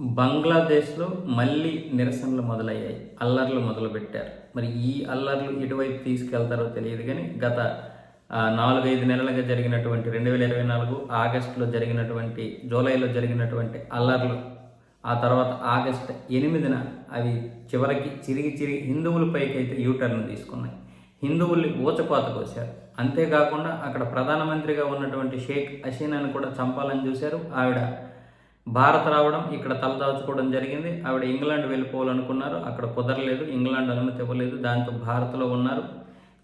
బంగ్లాదేశ్లో మళ్ళీ నిరసనలు మొదలయ్యాయి. అల్లర్లు మొదలుపెట్టారు. మరి ఈ అల్లర్లు ఎటువైపు తీసుకెళ్తారో తెలియదు కానీ గత నాలుగైదు నెలలుగా జరిగినటువంటి రెండు వేల ఇరవై నాలుగు ఆగస్టులో జరిగినటువంటి జూలైలో జరిగినటువంటి అల్లర్లు ఆ తర్వాత ఆగస్ట్ ఎనిమిదిన అవి చివరికి చిరిగి చిరిగి హిందువులపైకి అయితే యూటర్న్ తీసుకున్నాయి. హిందువుల్ని ఊచకోత కోశారు. అంతేకాకుండా అక్కడ ప్రధానమంత్రిగా ఉన్నటువంటి షేక్ హసీనాను కూడా చంపాలని చూశారు. ఆవిడ భారత్ రావడం ఇక్కడ తలదాచుకోవడం జరిగింది. ఆవిడ ఇంగ్లాండ్ వెళ్ళిపోవాలనుకున్నారు. అక్కడ కుదరలేదు. ఇంగ్లాండ్ అనుమతి ఇవ్వలేదు. దాంతో భారత్లో ఉన్నారు.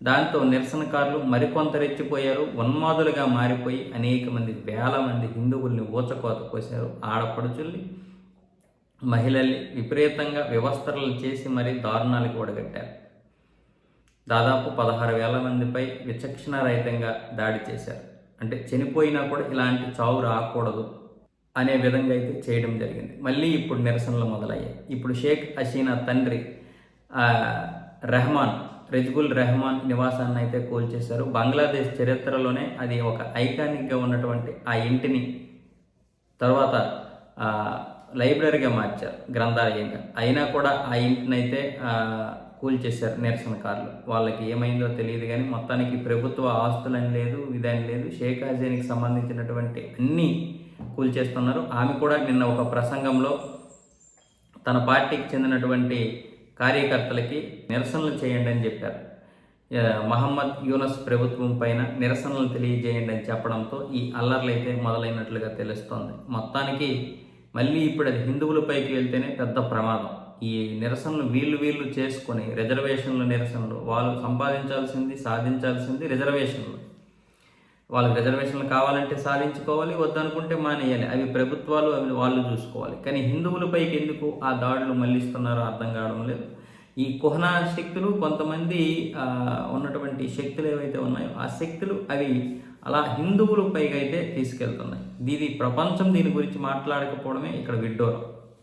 దాంతో నిరసనకారులు మరికొంత రెచ్చిపోయారు ఉన్మాదులుగా మారిపోయి అనేక మంది వేల మంది హిందువుల్ని ఊచకోత పోశారు ఆడపడుచుల్ని మహిళల్ని విపరీతంగా వ్యవస్థలు చేసి మరీ దారుణాలకు ఒడగట్టారు. దాదాపు పదహారు వేల మందిపై విచక్షణారహితంగా దాడి చేశారు. అంటే చనిపోయినా కూడా ఇలాంటి చావు రాకూడదు. అనే విధంగా అయితే చేయడం జరిగింది. మళ్ళీ ఇప్పుడు నిరసనలు మొదలయ్యాయి. ఇప్పుడు షేక్ హసీనా తండ్రి రెహమాన్ రెజ్బుల్ రెహమాన్ నివాసాన్ని అయితే కూల్చేశారు. బంగ్లాదేశ్ చరిత్రలోనే అది ఒక ఐకానిక్గా ఉన్నటువంటి ఆ ఇంటిని తర్వాత లైబ్రరీగా మార్చారు గ్రంథాలయంగా. అయినా కూడా ఆ ఇంటిని అయితే కూల్చేశారు నిరసనకారులు. వాళ్ళకి ఏమైందో తెలియదు కానీ మొత్తానికి ప్రభుత్వ ఆస్తులని లేదు ఇదని లేదు. షేక్ హసీన్కి సంబంధించినటువంటి అన్నీ కూల్చేస్తున్నారు. ఆమె కూడా నిన్న ఒక ప్రసంగంలో తన పార్టీకి చెందినటువంటి కార్యకర్తలకి నిరసనలు చేయండి అని చెప్పారు. మహమ్మద్ యూనస్ ప్రభుత్వం పైన నిరసనలు తెలియజేయండి అని చెప్పడంతో ఈ అల్లర్లు అయితే మొదలైనట్లుగా తెలుస్తోంది. మొత్తానికి మళ్ళీ ఇప్పుడు అది హిందువులపైకి వెళ్తేనే పెద్ద ప్రమాదం. ఈ నిరసనలు వీళ్ళు వీళ్ళు చేసుకొని రిజర్వేషన్ల నిరసనలు వాళ్ళు సంపాదించాల్సింది సాధించాల్సింది రిజర్వేషన్లు. వాళ్ళకి రిజర్వేషన్లు కావాలంటే సాధించుకోవాలి వద్దనుకుంటే మానేయాలి. అవి ప్రభుత్వాలు అవి వాళ్ళు చూసుకోవాలి. కానీ హిందువులపైకి ఎందుకు ఆ దాడులు మళ్ళిస్తున్నారో అర్థం కావడం లేదు. ఈ కుహనా శక్తులు కొంతమంది ఉన్నటువంటి శక్తులు ఏవైతే ఉన్నాయో ఆ శక్తులు అవి అలా హిందువులపైకి అయితే తీసుకెళ్తున్నాయి. దీని ప్రపంచం దీని గురించి మాట్లాడకపోవడమే ఇక్కడ విడ్డూరం.